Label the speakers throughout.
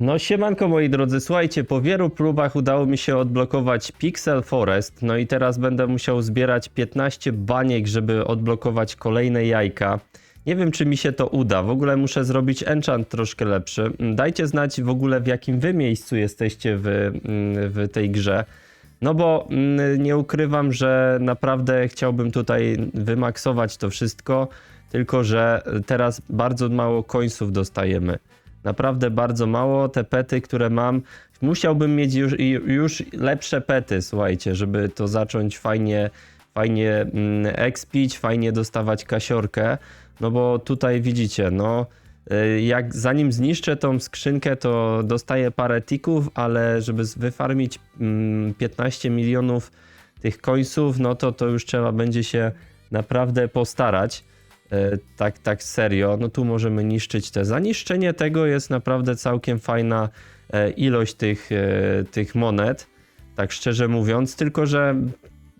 Speaker 1: No siemanko moi drodzy, słuchajcie, po wielu próbach udało mi się odblokować Pixel Forest, no i teraz będę musiał zbierać 15 baniek, żeby odblokować kolejne jajka. Nie wiem, czy mi się to uda, w ogóle muszę zrobić enchant troszkę lepszy. Dajcie znać w ogóle w jakim wy miejscu jesteście w, mm, w tej grze. No bo mm, nie ukrywam, że naprawdę chciałbym tutaj wymaksować to wszystko, tylko że teraz bardzo mało końców dostajemy. Naprawdę bardzo mało. Te pety, które mam, musiałbym mieć już, już lepsze pety, słuchajcie, żeby to zacząć fajnie, fajnie mm, expić, fajnie dostawać kasiorkę. No bo tutaj widzicie, no y, jak zanim zniszczę tą skrzynkę, to dostaję parę tików, ale żeby wyfarmić mm, 15 milionów tych końców, no to to już trzeba będzie się naprawdę postarać. E, tak, tak serio, no tu możemy niszczyć te. Zaniszczenie tego jest naprawdę całkiem fajna e, ilość tych, e, tych monet, tak szczerze mówiąc, tylko że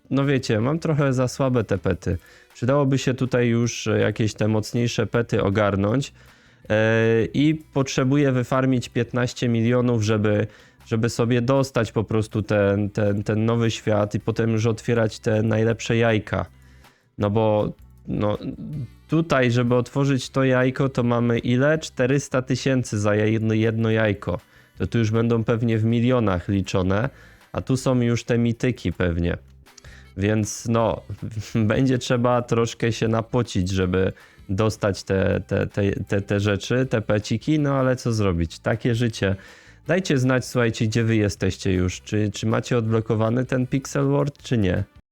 Speaker 1: no wiecie, mam trochę za słabe te pety. Przydałoby się tutaj już jakieś te mocniejsze pety ogarnąć i potrzebuję wyfarmić 15 milionów, żeby, żeby sobie dostać po prostu ten, ten, ten nowy świat i potem już otwierać te najlepsze jajka. No bo no, tutaj, żeby otworzyć to jajko, to mamy ile? 400 tysięcy za jedno, jedno jajko. To tu już będą pewnie w milionach liczone, a tu są już te mityki pewnie. Więc no, będzie trzeba troszkę się napocić, żeby dostać te, te, te, te, te rzeczy, te peciki, no ale co zrobić? Takie życie. Dajcie znać, słuchajcie, gdzie wy jesteście już. Czy, czy macie odblokowany ten Pixel World, czy nie?